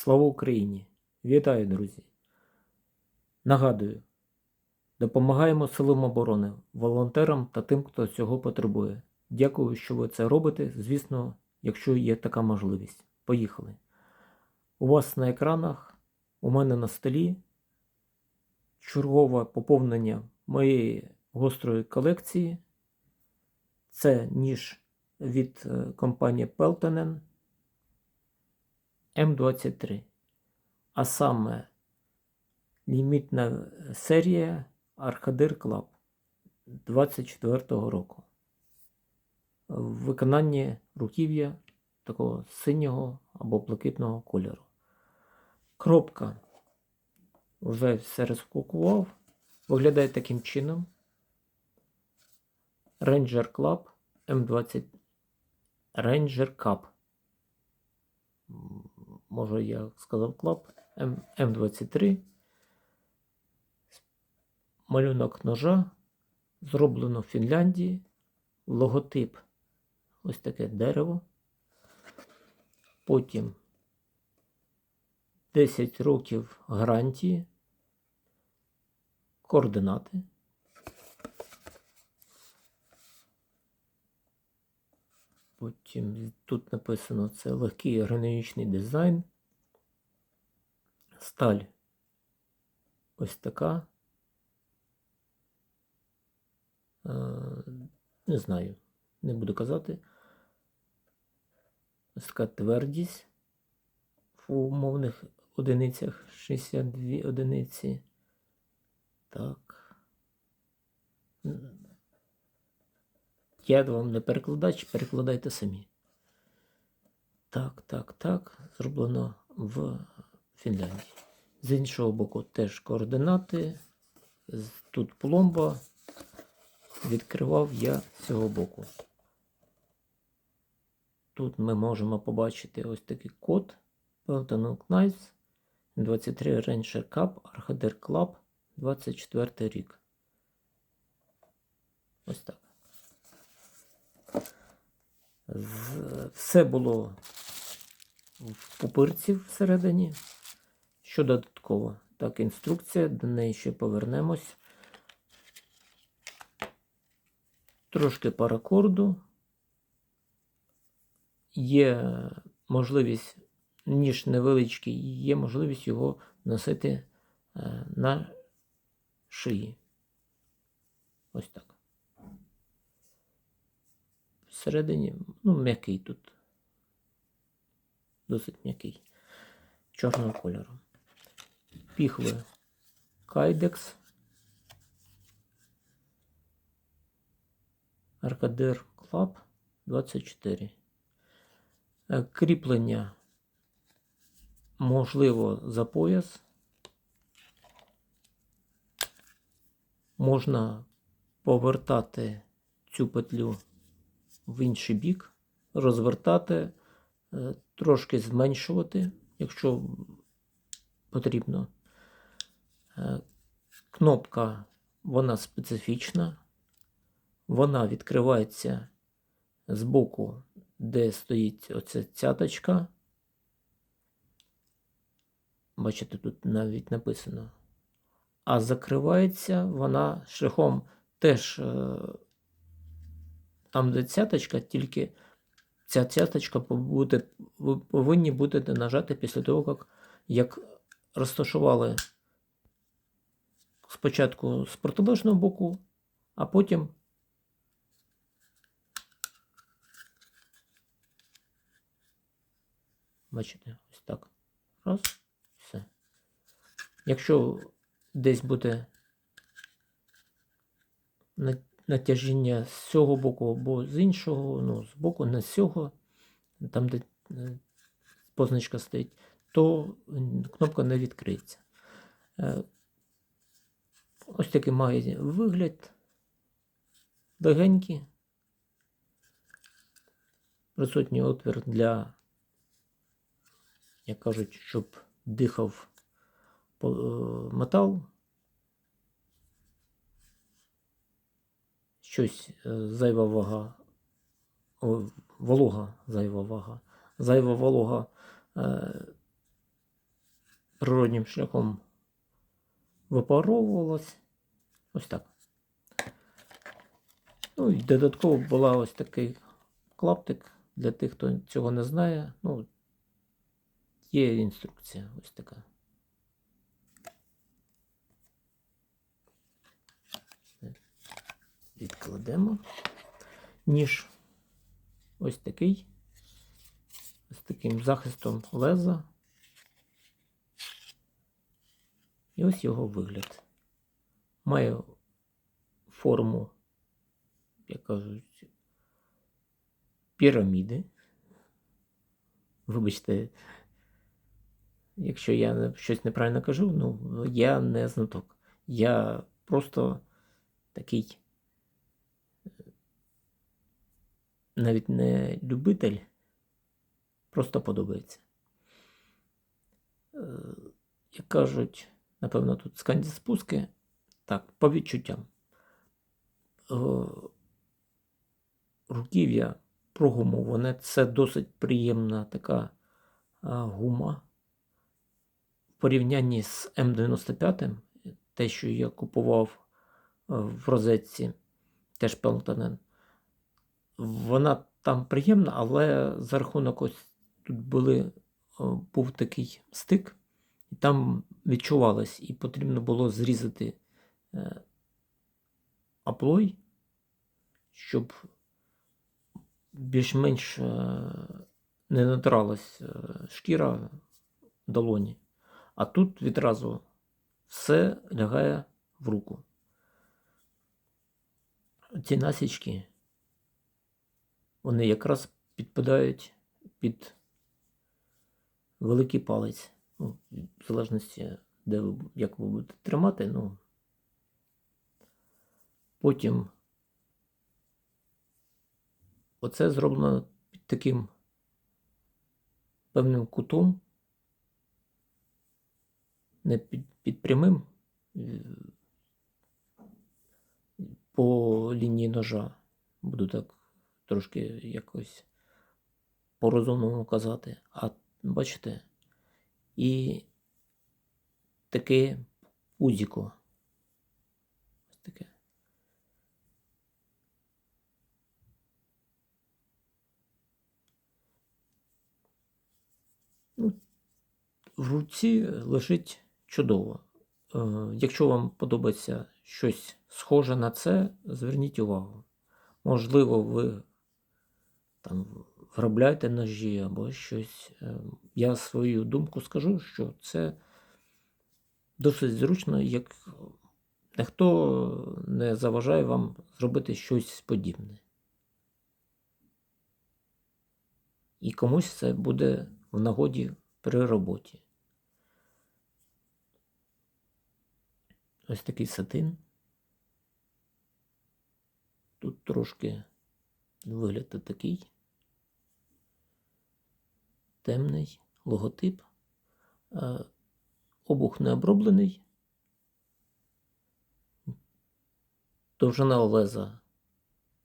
Слава Україні! Вітаю, друзі! Нагадую, допомагаємо силам оборони, волонтерам та тим, хто цього потребує. Дякую, що ви це робите. Звісно, якщо є така можливість. Поїхали. У вас на екранах, у мене на столі чергове поповнення моєї гострої колекції. Це ніж від е, компанії Peltonen М23. А саме лімітна серія Arcadir Club 24-го року. В виконанні руків'я такого синього або блакитного кольору. Кропка вже все розпакував. Виглядає таким чином. Ranger Club М20 Ranger Cup. Може, я сказав М, М23. Малюнок ножа. Зроблено в Фінляндії. Логотип. Ось таке дерево. Потім 10 років гарантії. Координати. Потім тут написано це легкий ергономічний дизайн. Сталь ось така. Е, Не знаю, не буду казати. Ось така твердість в умовних одиницях 62 одиниці. Так. Я вам не перекладач, перекладайте самі. Так, так, так. Зроблено в Фінляндії. З іншого боку теж координати. Тут пломба. Відкривав я з цього боку. Тут ми можемо побачити ось такий код Pelton Knives 23 Ranger Cup Arcadir Club 24 рік. Ось так. Все було в пупирці всередині. Що додатково? Так, інструкція, до неї ще повернемось. Трошки паракорду. Є можливість, ніж невеличкий, є можливість його носити е, на шиї. Ось так. Всередині, ну, м'який тут. Досить м'який. Чорного кольору. Піхви Кайдекс. Аркадир Club 24. Е, Кріплення можливо за пояс. Можна повертати цю петлю в інший бік, розвертати, е, трошки зменшувати, якщо потрібно. Е, Кнопка вона специфічна. Вона відкривається з боку, де стоїть оця цяточка. Бачите, тут навіть написано. А закривається вона шляхом теж е, там, де цяточка, тільки ця цяточка буде, ви повинні будете нажати після того, як, як розташували спочатку з протилежного боку, а потім Бачите, ось так. Раз, все. Якщо десь буде натяжіння з цього боку або з іншого, ну, з боку, з цього, там, де е, позначка стоїть, то кнопка не відкриється. Е, Ось такий має вигляд. Легенький. Присутній отвір для як кажуть, щоб дихав е, метал. Щось е, зайва вага, волога, зайва вага, зайва волога е, природнім шляхом випаровувалось. Ось так. Ну і додатково була ось такий клаптик для тих, хто цього не знає. Ну, є інструкція ось така. Відкладемо. Ніж ось такий. З таким захистом леза. І ось його вигляд. Має форму, як кажуть, піраміди. Вибачте, якщо я щось неправильно кажу, ну я не знаток. Я просто такий е, навіть не любитель, просто подобається. Е, Як кажуть, напевно, тут сканді спуски. Так, по відчуттям. Е, Руків'я прогумоване, це досить приємна така гума. В порівнянні з М95, те, що я купував е, в розетці, теж Пелтонен, вона там приємна, але за рахунок ось тут були, був такий стик, і там відчувалось, і потрібно було зрізати е, аплой, щоб більш-менш е, не натиралась е, шкіра долоні. А тут відразу все лягає в руку. Ці насічки, вони якраз підпадають під великий палець. Ну, в залежності, де ви, як ви будете тримати, ну. Потім оце зроблено під таким певним кутом, не під, під прямим е, по лінії ножа. Буду так трошки якось по-розумному казати. А бачите, і таке пузіко. Ось таке. Ну, в руці лежить чудово. Е, Якщо вам подобається щось схоже на це, зверніть увагу. Можливо, ви там виробляєте ножі або щось. Е, Я свою думку скажу, що це досить зручно, як ніхто не заважає вам зробити щось подібне. І комусь це буде в нагоді при роботі. Ось такий сатин. Тут трошки вигляд такий. Темний логотип. Е, Обух не оброблений. Довжина леза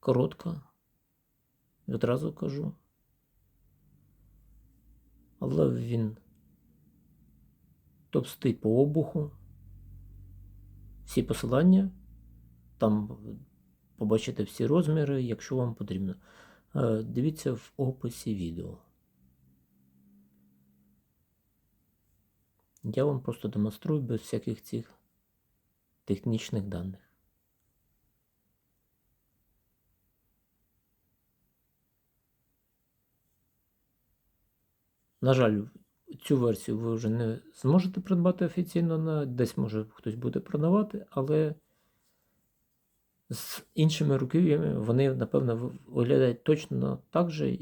коротка. Відразу кажу. Але він товстий по обуху. Всі посилання. Там побачите всі розміри, якщо вам потрібно. Е, Дивіться в описі відео. Я вам просто демонструю без всяких цих технічних даних. На жаль, цю версію ви вже не зможете придбати офіційно, десь може хтось буде продавати, але з іншими руків'ями вони, напевно, виглядають точно так же,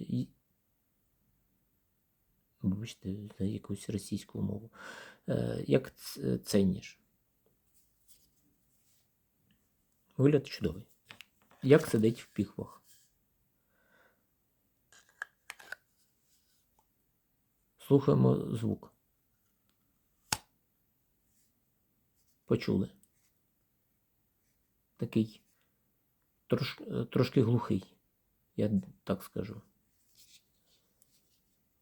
вибачте, за якусь російську мову, е, як цей ніж. Вигляд чудовий. Як сидить в піхвах. Слухаємо звук. Почули. Такий трош, е, трошки глухий, я так скажу.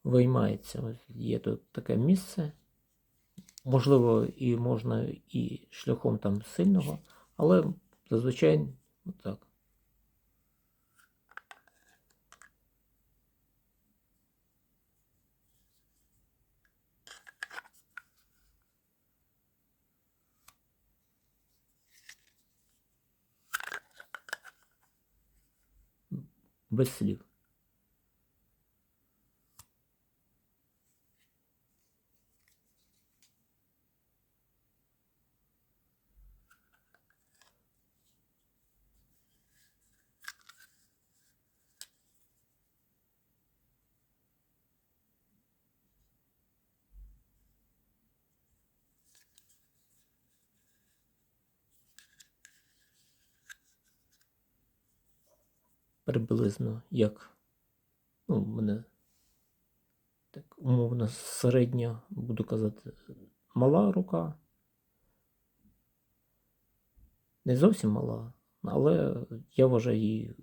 Виймається. Ось Є тут таке місце. Можливо, і можна і шляхом там сильного, але зазвичай отак. Без слів. Приблизно як ну, мене так умовно середня, буду казати, мала рука. Не зовсім мала, але я вважаю її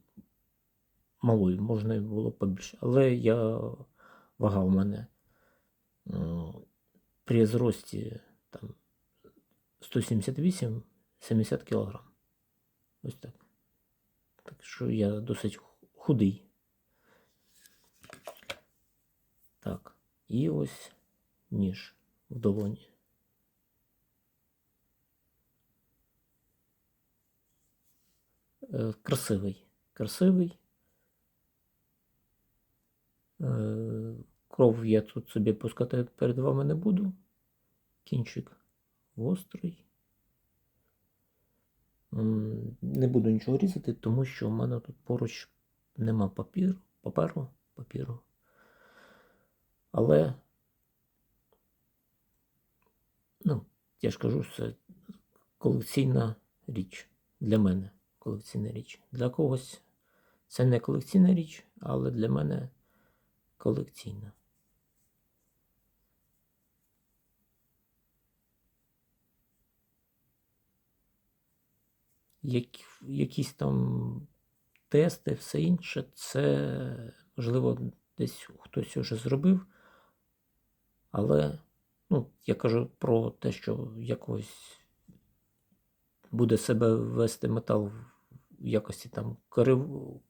малою, можна було побільше. Але я вага у мене м, при зрості там 178-70 кг. Ось так. Що я досить худий. Так, і ось ніж в долоні. Е, Красивий. Красивий. Е, Кров я тут собі пускати перед вами не буду. Кінчик гострий. Не буду нічого різати, тому що в мене тут поруч нема папіру, паперу, папіру. Але, ну, я ж кажу, це колекційна річ для мене. Колекційна річ. Для когось це не колекційна річ, але для мене колекційна. Як, якісь там тести, все інше, це можливо десь хтось вже зробив. Але, ну, я кажу про те, що якось буде себе вести метал в якості там корив,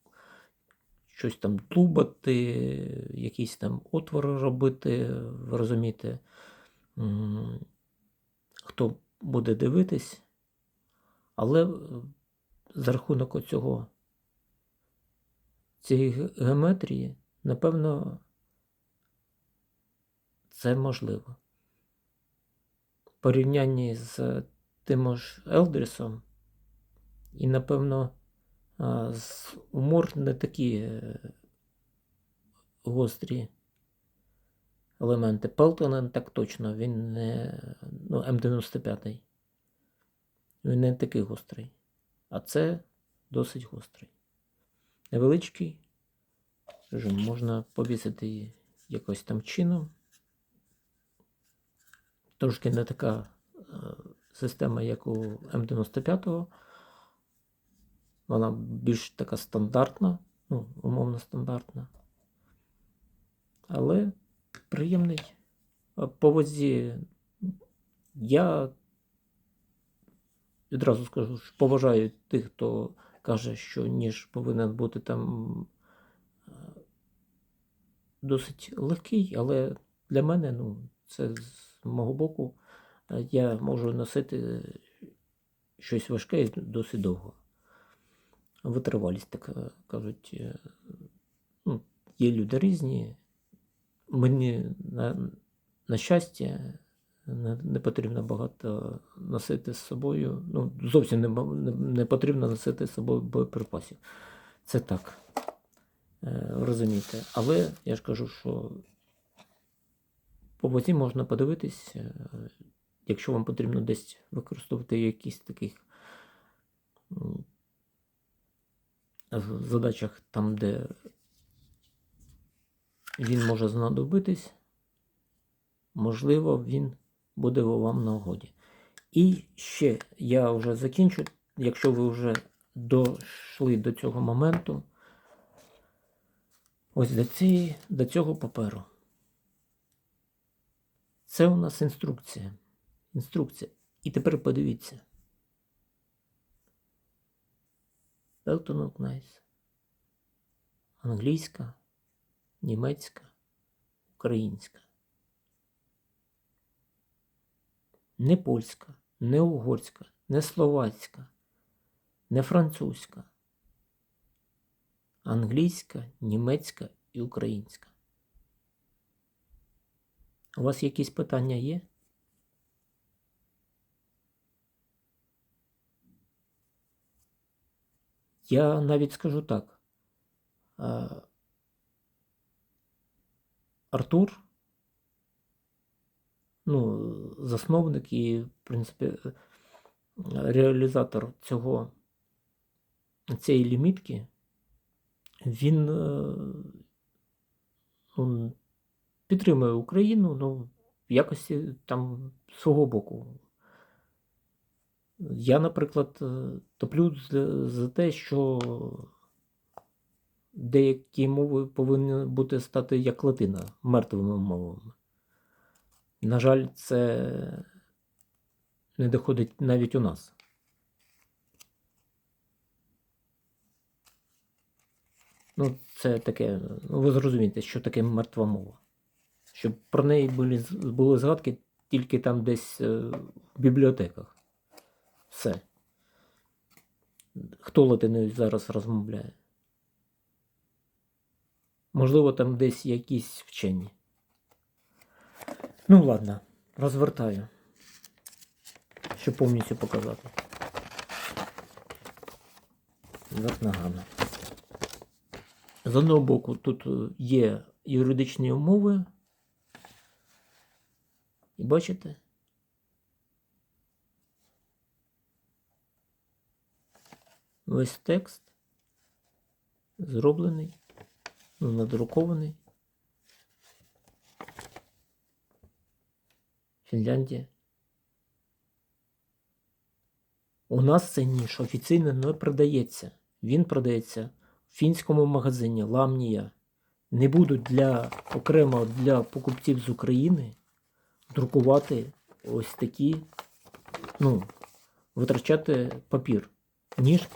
щось там тлубати, якісь там отвори робити, ви розумієте, хто буде дивитись, але е, за рахунок оцього цієї геометрії, напевно, це можливо. В порівнянні з тим ж Елдрісом, і, напевно, з умор не такі е, гострі елементи. Пелтон так точно, він не. Ну, М95. Він не такий гострий. А це досить гострий. Невеличкий. Можна повісити якось там чином. Трошки не така е, система, як у М95. Вона більш така стандартна, ну, умовно стандартна. Але приємний. По вазі я відразу скажу, що поважаю тих, хто каже, що ніж повинен бути там е, досить легкий, але для мене, ну, це з мого боку, е, я можу носити щось важке і досить довго. Витривалість, так е, кажуть. Ну, є люди різні. Мені, на, на щастя, не, потрібно багато носити з собою. Ну, зовсім не, не, не потрібно носити з собою боєприпасів. Це так. Е, розумієте. Але я ж кажу, що по вазі можна подивитись, е, якщо вам потрібно десь використовувати якісь таких задачах там, де він може знадобитись, можливо, він буде вам на угоді. І ще я вже закінчу, якщо ви вже дійшли до цього моменту, ось до, цієї, до цього паперу. Це у нас інструкція. Інструкція. І тепер подивіться. Pelton Knives. Англійська, німецька, українська. Не польська, не угорська, не словацька, не французька. Англійська, німецька і українська. У вас якісь питання є? Я навіть скажу так. Е, Артур, ну, засновник і, в принципі, е, реалізатор цього, цієї лімітки, він е, ну, підтримує Україну, ну, в якості там свого боку. Я, наприклад, е, топлю за, те, що деякі мови повинні бути стати як латина, мертвими мовами. На жаль, це не доходить навіть у нас. Ну, це таке, ну ви зрозумієте, що таке мертва мова. Щоб про неї були, були згадки тільки там десь е, в бібліотеках. Все. Хто латиною зараз розмовляє? Можливо, там десь якісь вчені. Ну, ладно, розвертаю, щоб повністю показати. Верх ногами. З одного боку, тут е, є юридичні умови. І бачите? Весь текст зроблений, ну, надрукований. Фінляндія. У нас цей ніж офіційно не продається. Він продається в фінському магазині Ламнія. Не будуть для окремо для покупців з України друкувати ось такі, ну, витрачати папір. Ніж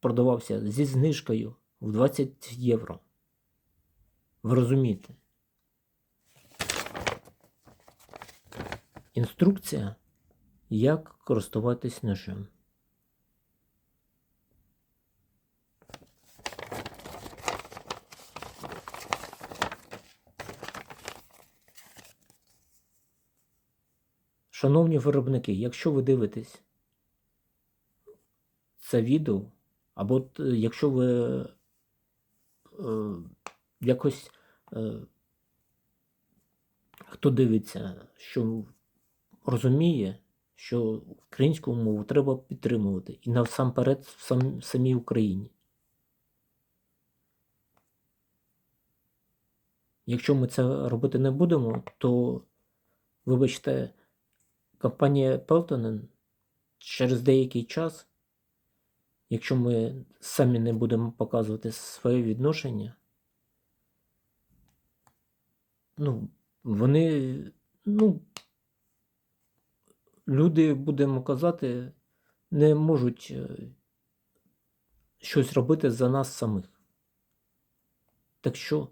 продавався зі знижкою в 20 євро. Ви розумієте? Інструкція, як користуватись ножем. Шановні виробники, якщо ви дивитесь це відео, або якщо ви е, якось е, хто дивиться, що розуміє, що українську мову треба підтримувати і насамперед в сам, самій Україні. Якщо ми це робити не будемо, то, вибачте, компанія Peltonen через деякий час, якщо ми самі не будемо показувати своє відношення, ну, вони, ну, люди, будемо казати, не можуть е, щось робити за нас самих. Так що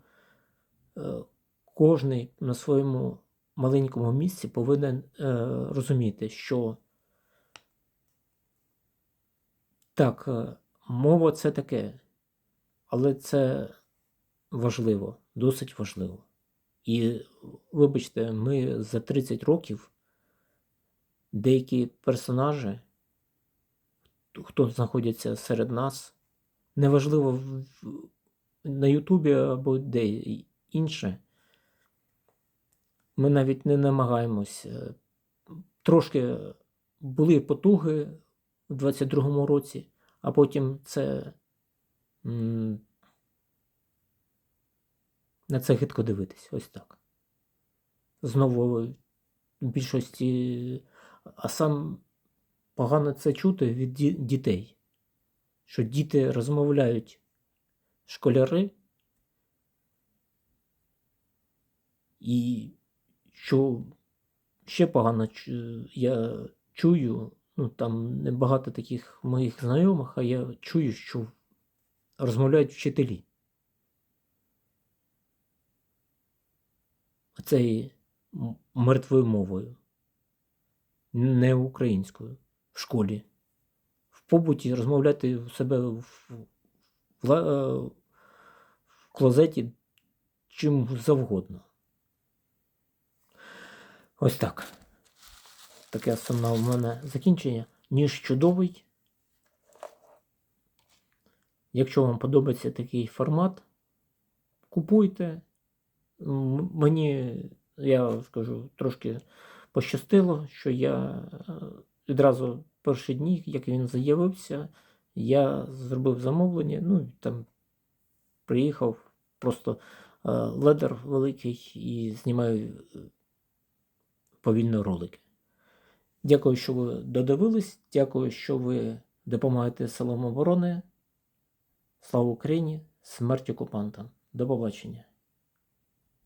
е, кожний на своєму маленькому місці повинен е, розуміти, що так, мова це таке, але це важливо, досить важливо. І вибачте, ми за 30 років деякі персонажі, хто знаходиться серед нас, неважливо на Ютубі або де інше, ми навіть не намагаємось. е, Трошки були потуги у 22-му році, а потім це на це гидко дивитись, ось так. Знову в більшості, а сам погано це чути від дітей, що діти розмовляють школяри, і що ще погано я чую, ну там небагато таких моїх знайомих, а я чую, що розмовляють вчителі. Цією мертвою мовою, не українською в школі. В побуті розмовляти у себе в, в, е, в клозеті чим завгодно. Ось так. Таке сумне у мене закінчення. Ніж чудовий. Якщо вам подобається такий формат, купуйте. Мені, я скажу, трошки пощастило, що я е, відразу перші дні, як він заявився, я зробив замовлення, ну і там приїхав просто е, ледер великий і знімаю е, повільно ролики. Дякую, що ви додивились. Дякую, що ви допомагаєте силам оборони. Слава Україні! Смерть окупантам! До побачення!